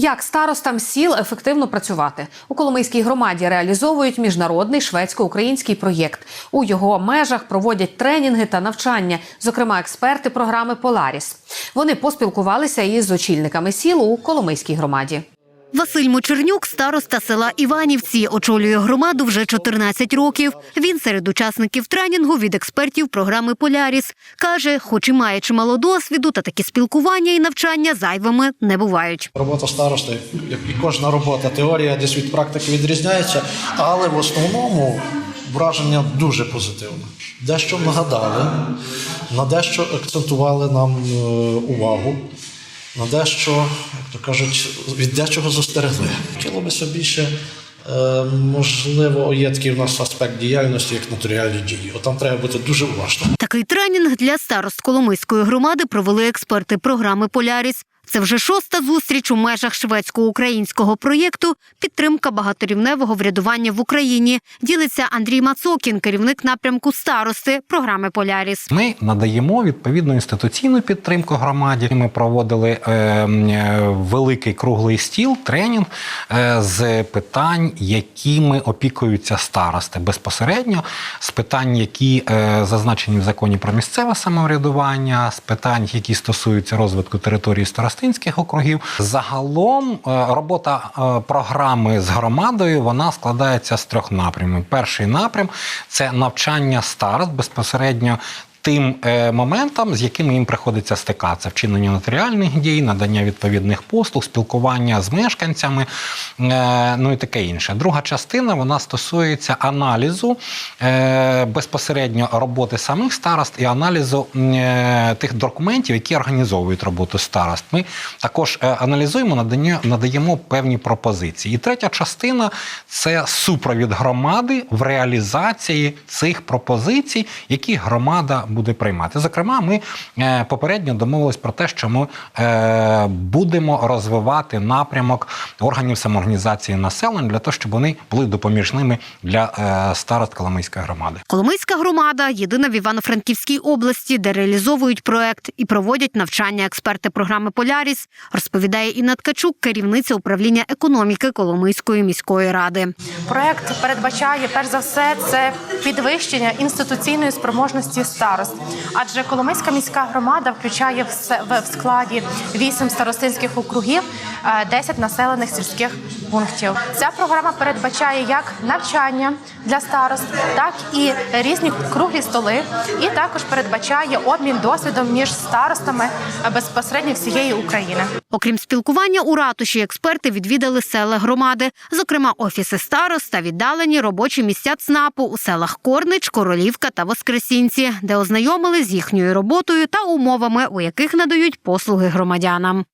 Як старостам сіл ефективно працювати у Коломийській громаді реалізовують міжнародний шведсько-український проєкт. У його межах проводять тренінги та навчання, зокрема експерти програми Поларіс. Вони поспілкувалися із очільниками сіл у Коломийській громаді. Василь Мочернюк, староста села Іванівці, очолює громаду вже 14 років. Він серед учасників тренінгу від експертів програми Поляріс. Каже, хоч і має чимало досвіду, та такі спілкування і навчання зайвими не бувають. Робота старости, як і кожна робота, теорія десь від практики відрізняється, але в основному враження дуже позитивне. Дещо нагадали, на дещо акцентували нам е, увагу, на дещо, як то кажуть, від дечого застерегли. Хотілося більше. е, Можливо, є такий в нас аспект діяльності, як нотаріальні дії. От там треба бути дуже уважним. Такий тренінг для старост Коломийської громади провели експерти програми Поляріс. Це вже шоста зустріч у межах шведсько-українського проєкту Підтримка багаторівневого врядування в Україні. Ділиться Андрій Мацокін, керівник напрямку старости програми Поляріс. Ми надаємо відповідну інституційну підтримку громаді. Ми проводили е, е, великий круглий стіл, тренінг е, з питань, якими опікуються старости безпосередньо, з питань, які е, зазначені в законі про місцеве самоврядування, з питань, які стосуються розвитку території старостинських округів. Загалом е, робота е, програми з громадою вона складається з трьох напрямів. Перший напрям це навчання старост безпосередньо. Тим е, моментам, з якими їм приходиться стикатися, вчинення нотаріальних дій, надання відповідних послуг, спілкування з мешканцями, е, ну і таке інше. Друга частина вона стосується аналізу е, безпосередньо роботи самих старост і аналізу тих документів, які організовують роботу старост. Ми також аналізуємо, надання, надаємо певні пропозиції. І третя частина це супровід громади в реалізації цих пропозицій, які громада буде приймати. Зокрема, ми е, попередньо домовились про те, що ми е, будемо розвивати напрямок органів самоорганізації населення для того, щоб вони були допоміжними для е, старост Коломийської громади. Коломийська громада єдина в Івано-Франківській області, де реалізовують проект і проводять навчання експерти програми Поляріс, розповідає Інна Ткачук, керівниця управління економіки Коломийської міської ради. Проект передбачає перш за все це підвищення інституційної спроможності старост, адже Коломийська міська громада включає в складі вісім старостинських округів, 10 населених сільських пунктів. Ця програма передбачає як навчання для старост, так і різні круглі столи, і також передбачає обмін досвідом між старостами е, безпосередньо всієї України. Окрім спілкування у ратуші, експерти відвідали села громади, зокрема офіси старост та віддалені робочі місця ЦНАПу у селах Корнич, Королівка та Воскресінці, де ознайомили з їхньою роботою та умовами, у яких надають послуги громадянам.